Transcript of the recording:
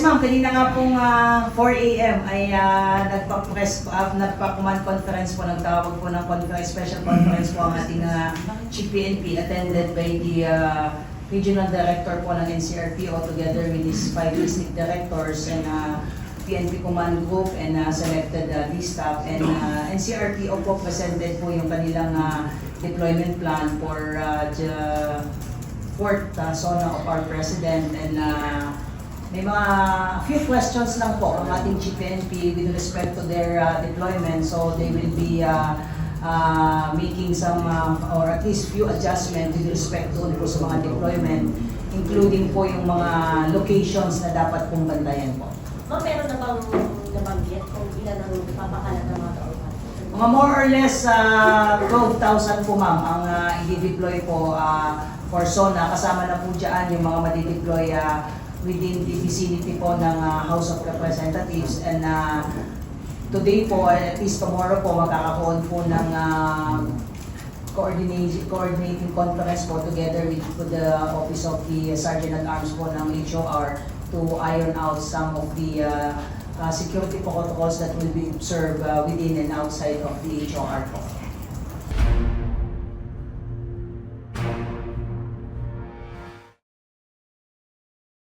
Yes ma'am, kanina nga pong ah, 4 a.m. ay uh, nagpa-press, uh, nagpa-command conference po, nagtawag po ng conference, special conference po ang ating ah, Chief PNP attended by the ah, Regional Director po ng NCRPO together with his five district directors and ah, PNP Command Group and ah, selected uh, staff and ah, NCRPO po presented po yung kanilang ah, deployment plan for uh, the fourth uh, zona of our president and uh, may mga few questions lang po ang ating Chief PNP with respect to their uh, deployment so they will be uh, uh, making some uh, or at least few adjustment with respect doon po sa mga deployment including po yung mga locations na dapat pong bantayan po. Ma'am, meron na bang nabanggit kung ilan ang papakalat ng mga tauhan? Mga more or less uh, 12,000 po ma'am ang uh, i-deploy po uh, for SONA. Kasama na po dyan yung mga madideploy uh, within the vicinity po ng uh, House of Representatives. And uh, today po, at least tomorrow po, magkakaroon po ng uh, coordinating, coordinating conference po together with, with the Office of the Sergeant at Arms po ng HOR to iron out some of the uh, uh, security protocols that will be observed uh, within and outside of the HOR po.